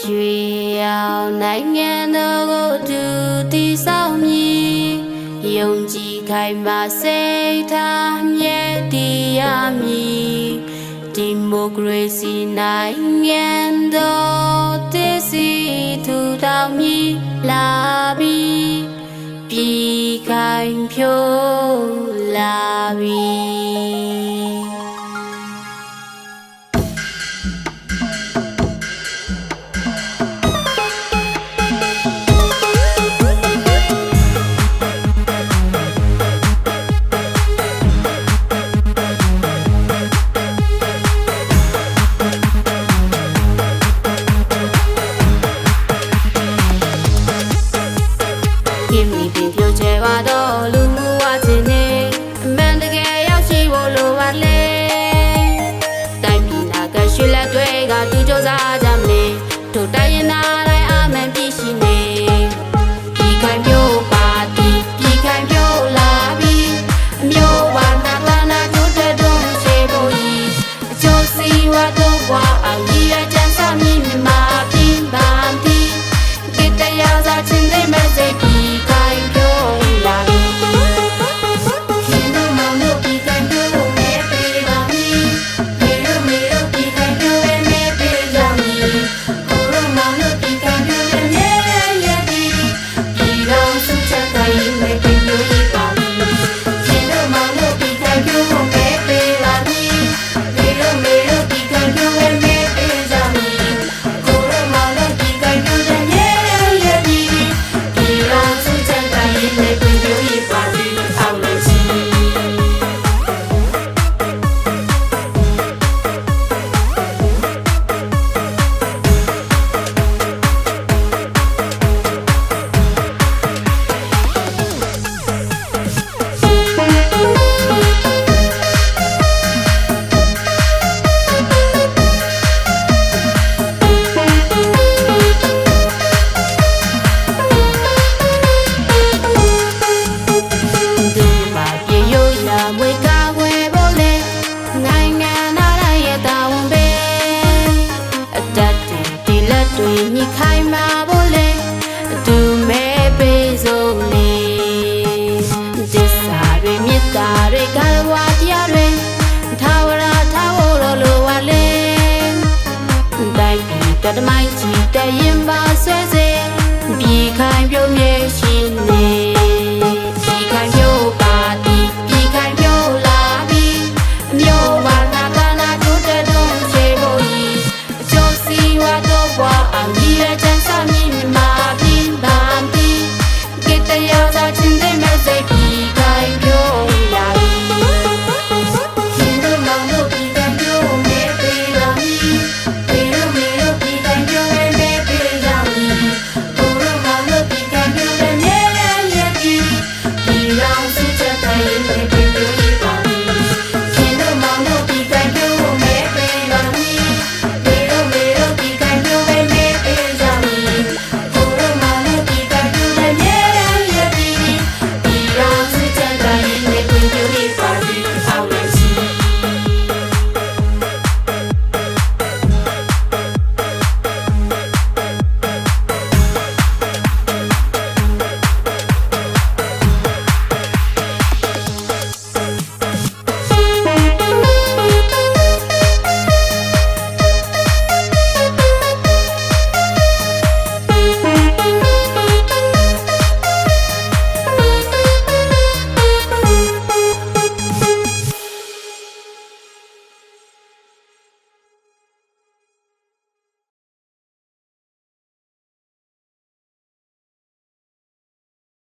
ရွှေအောင်နိုင်ငံတော်ကိုသူတည်ဆောင်မည်ယုံကြည်ခိုင်မာစိတ်ထားမြဲတည်ရမည်ဒီမိုကရေစီနိုင်ငံတော်တည်စီထူထောင်မည်လာပြီပြည်ခိုင်ဖြိုးလာပြီ တော့လူမှုဝခြင်းနဲ့အမှန်တကယ်ရောက်ရှိဖို့လိုပါလေတိုင်းပြည်နာကရွှေလက်တွေကသူစ조사ကြမလဲတို့တိုင်း 心。